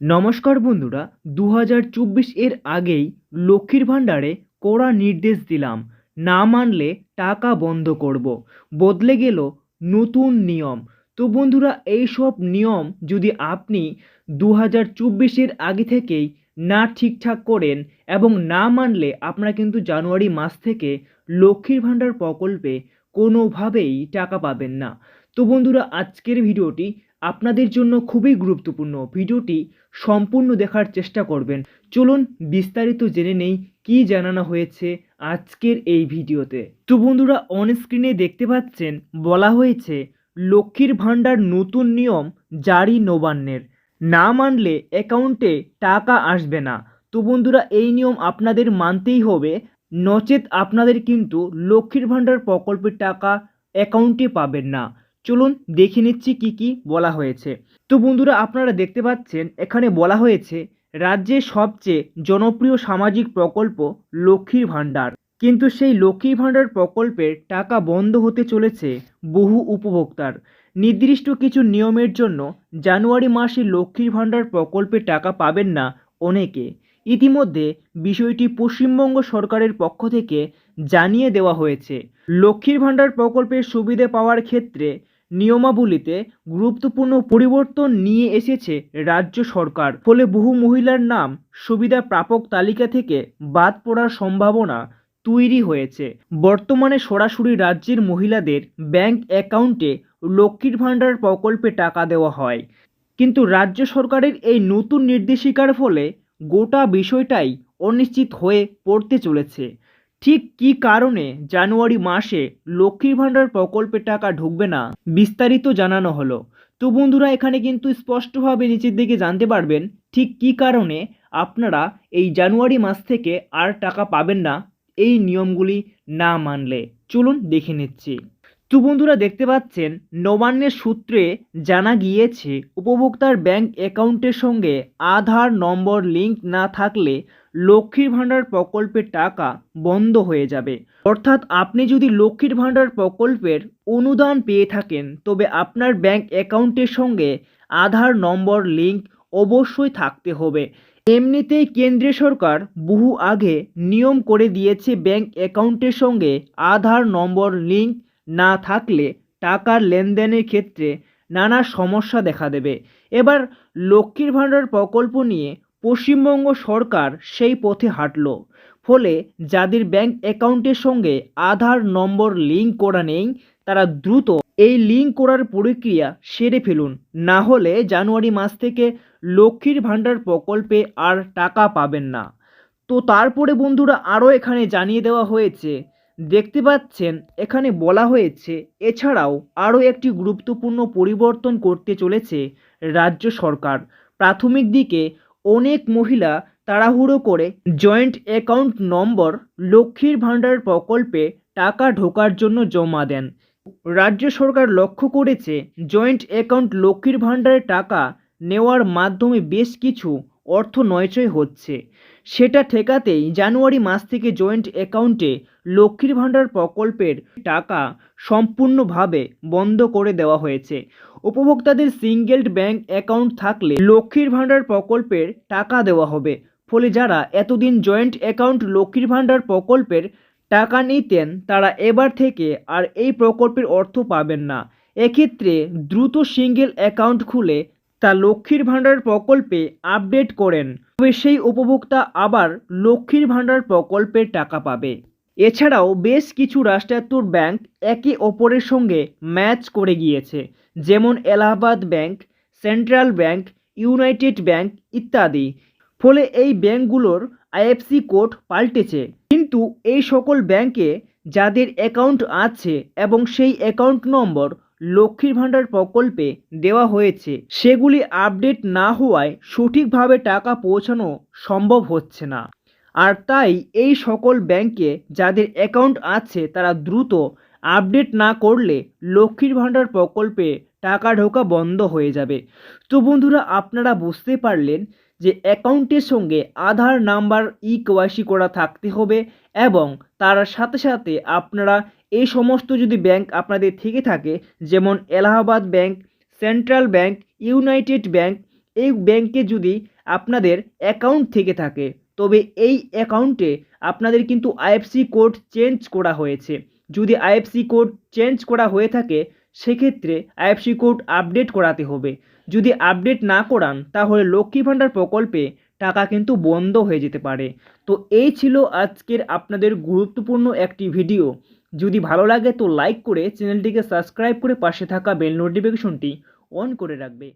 নমস্কার বন্ধুরা দু হাজার চব্বিশ এর আগেই লক্ষ্মীর ভাণ্ডারে কড়া নির্দেশ দিলাম। না মানলে টাকা বন্ধ করব। বদলে গেল নতুন নিয়ম। তো বন্ধুরা এই সব নিয়ম যদি আপনি দু হাজার চব্বিশের আগে থেকেই না ঠিকঠাক করেন এবং না মানলে আপনারা কিন্তু জানুয়ারি মাস থেকে লক্ষ্মীর ভাণ্ডার প্রকল্পে কোনোভাবেই টাকা পাবেন না। তো বন্ধুরা, আজকের ভিডিওটি আপনাদের জন্য খুবই গুরুত্বপূর্ণ। ভিডিওটি সম্পূর্ণ দেখার চেষ্টা করবেন। চলুন বিস্তারিত জেনে নেই কী জানানো হয়েছে আজকের এই ভিডিওতে। তো বন্ধুরা অন স্ক্রিনে দেখতে পাচ্ছেন, বলা হয়েছে, লক্ষ্মীর ভাণ্ডার নতুন নিয়ম জারি নবান্নের। না মানলে অ্যাকাউন্টে টাকা আসবে না। তো বন্ধুরা, এই নিয়ম আপনাদের মানতেই হবে। নচেত আপনাদের কিন্তু লক্ষ্মীর ভাণ্ডার প্রকল্পের টাকা অ্যাকাউন্টে পাবেন না। চলুন দেখে নিচ্ছি কি কি বলা হয়েছে। তো বন্ধুরা, আপনারা দেখতে পাচ্ছেন, এখানে বলা হয়েছে, রাজ্যের সবচেয়ে জনপ্রিয় সামাজিক প্রকল্প লক্ষ্মীর ভাণ্ডার। কিন্তু সেই লক্ষ্মীর ভাণ্ডার প্রকল্পের টাকা বন্ধ হতে চলেছে বহু উপভোক্তার। নির্দিষ্ট কিছু নিয়মের জন্য জানুয়ারি মাসে লক্ষ্মীর ভাণ্ডার প্রকল্পের টাকা পাবেন না অনেকে। ইতিমধ্যে বিষয়টি পশ্চিমবঙ্গ সরকারের পক্ষ থেকে জানিয়ে দেওয়া হয়েছে। লক্ষ্মীর ভাণ্ডার প্রকল্পের সুবিধে পাওয়ার ক্ষেত্রে নিয়মাবলীতে গুরুত্বপূর্ণ পরিবর্তন নিয়ে এসেছে রাজ্য সরকার। ফলে বহু মহিলার নাম সুবিধা প্রাপক তালিকা থেকে বাদ পড়ার সম্ভাবনা তৈরি হয়েছে। বর্তমানে সরাসরি রাজ্যের মহিলাদের ব্যাংক অ্যাকাউন্টে লক্ষ্মীর ভাণ্ডার প্রকল্পে টাকা দেওয়া হয়। কিন্তু রাজ্য সরকারের এই নতুন নির্দেশিকার ফলে গোটা বিষয়টাই অনিশ্চিত হয়ে পড়তে চলেছে। ঠিক কী কারণে জানুয়ারি মাসে লক্ষ্মীর ভাণ্ডার প্রকল্পের টাকা ঢুকবে না? বিস্তারিত জানানো হলো। তো বন্ধুরা, এখানে কিন্তু স্পষ্টভাবে নিচের দিকে জানতে পারবেন ঠিক কী কারণে আপনারা এই জানুয়ারি মাস থেকে আর টাকা পাবেন না এই নিয়মগুলি না মানলে। চলুন দেখে নিচ্ছি। তো বন্ধুরা, দেখতে পাচ্ছেন নবান্নের সূত্রে জানা গিয়েছে, উপভোক্তার ব্যাংক অ্যাকাউন্টের সঙ্গে আধার নম্বর লিংক না থাকলে লক্ষ্মীর ভাণ্ডার প্রকল্পের টাকা বন্ধ হয়ে যাবে। অর্থাৎ আপনি যদি লক্ষ্মীর ভাণ্ডার প্রকল্পের অনুদান পেয়ে থাকেন, তবে আপনার ব্যাংক অ্যাকাউন্টের সঙ্গে আধার নম্বর লিংক অবশ্যই থাকতে হবে। এমনিতেই কেন্দ্রীয় সরকার বহু আগে নিয়ম করে দিয়েছে ব্যাংক অ্যাকাউন্টের সঙ্গে আধার নম্বর লিংক না থাকলে টাকার লেনদেনের ক্ষেত্রে নানা সমস্যা দেখা দেবে। এবার লক্ষ্মীর ভাণ্ডার প্রকল্প নিয়ে পশ্চিমবঙ্গ সরকার সেই পথে হাঁটল। ফলে যাদের ব্যাংক অ্যাকাউন্টের সঙ্গে আধার নম্বর লিঙ্ক করা নেই, তারা দ্রুত এই লিঙ্ক করার প্রক্রিয়া সেরে ফেলুন। না হলে জানুয়ারি মাস থেকে লক্ষ্মীর ভাণ্ডার প্রকল্পে আর টাকা পাবেন না। তো তারপরে বন্ধুরা আরও এখানে জানিয়ে দেওয়া হয়েছে, দেখতে পাচ্ছেন, এখানে বলা হয়েছে, এছাড়াও আরও একটি গুরুত্বপূর্ণ পরিবর্তন করতে চলেছে রাজ্য সরকার। প্রাথমিক দিকে অনেক মহিলা তাড়াহুড়ো করে জয়েন্ট অ্যাকাউন্ট নম্বর লক্ষ্মীর ভাণ্ডার প্রকল্পে টাকা ঢোকার জন্য জমা দেন। রাজ্য সরকার লক্ষ্য করেছে জয়েন্ট অ্যাকাউন্ট লক্ষ্মীর ভাণ্ডারের টাকা নেওয়ার মাধ্যমে বেশ কিছু অর্থ নয়চয় হচ্ছে। সেটা ঠেকাতেই জানুয়ারি মাস থেকে জয়েন্ট অ্যাকাউন্টে লক্ষ্মীর ভাণ্ডার প্রকল্পের টাকা সম্পূর্ণভাবে বন্ধ করে দেওয়া হয়েছে। উপভোক্তাদের সিঙ্গেল ব্যাংক অ্যাকাউন্ট থাকলে লক্ষ্মীর ভাণ্ডার প্রকল্পের টাকা দেওয়া হবে। ফলে যারা এতদিন জয়েন্ট অ্যাকাউন্ট লক্ষ্মীর ভাণ্ডার প্রকল্পের টাকা নিতেন, তারা এবার থেকে আর এই প্রকল্পের অর্থ পাবেন না। এক্ষেত্রে দ্রুত সিঙ্গেল অ্যাকাউন্ট খুলে তা লক্ষ্মীর ভাণ্ডার প্রকল্পে আপডেট করেন। তবে সেই উপভোক্তা আবার লক্ষ্মীর ভাণ্ডার প্রকল্পের টাকা পাবে। এছাড়াও বেশ কিছু রাষ্ট্রায়ত্ত ব্যাংক একে অপরের সঙ্গে ম্যাচ করে গিয়েছে, যেমন Allahabad bank, central bank, united bank ইত্যাদি। ফলে এই ব্যাংকগুলোর আইএফসি কোড পাল্টেছে। কিন্তু এই সকল ব্যাংকে যাদের অ্যাকাউন্ট আছে এবং সেই অ্যাকাউন্ট নম্বর লক্ষ্মীর ভাণ্ডার প্রকল্পে দেওয়া হয়েছে, সেগুলি আপডেট না হওয়ায় সঠিকভাবে টাকা পৌঁছানো সম্ভব হচ্ছে না। আর তাই এই সকল ব্যাংকে যাদের অ্যাকাউন্ট আছে তারা দ্রুত আপডেট না করলে লক্ষ্মীর ভাণ্ডার প্রকল্পে টাকা ঢোকা বন্ধ হয়ে যাবে। তো বন্ধুরা, আপনারা বুঝতে পারলেন যে অ্যাকাউন্টের সঙ্গে আধার নাম্বার ই কেওয়াইসি করা থাকতে হবে এবং তার সাথে সাথে আপনারা এই সমস্ত যদি ব্যাংক আপনাদের থেকে থাকে, যেমন Allahabad bank, central bank, united bank, এই ব্যাংকে যদি আপনাদের অ্যাকাউন্ট থেকে থাকে তবে এই অ্যাকাউন্টে আপনাদের কিন্তু আইএফসি কোড চেঞ্জ করা হয়েছে। যদি আইএফসি কোড চেঞ্জ করা হয়ে থাকে, সেক্ষেত্রে আইএফসি কোড আপডেট করাতে হবে। যদি আপডেট না করান, তাহলে লক্ষ্মী ভাণ্ডার প্রকল্পে টাকা কিন্তু বন্ধ হয়ে যেতে পারে। তো এই ছিল আজকের আপনাদের গুরুত্বপূর্ণ একটি ভিডিও। যদি ভালো লাগে তো লাইক করে চ্যানেলটিকে সাবস্ক্রাইব করে পাশে থাকা বেল নোটিফিকেশনটি অন করে রাখবে।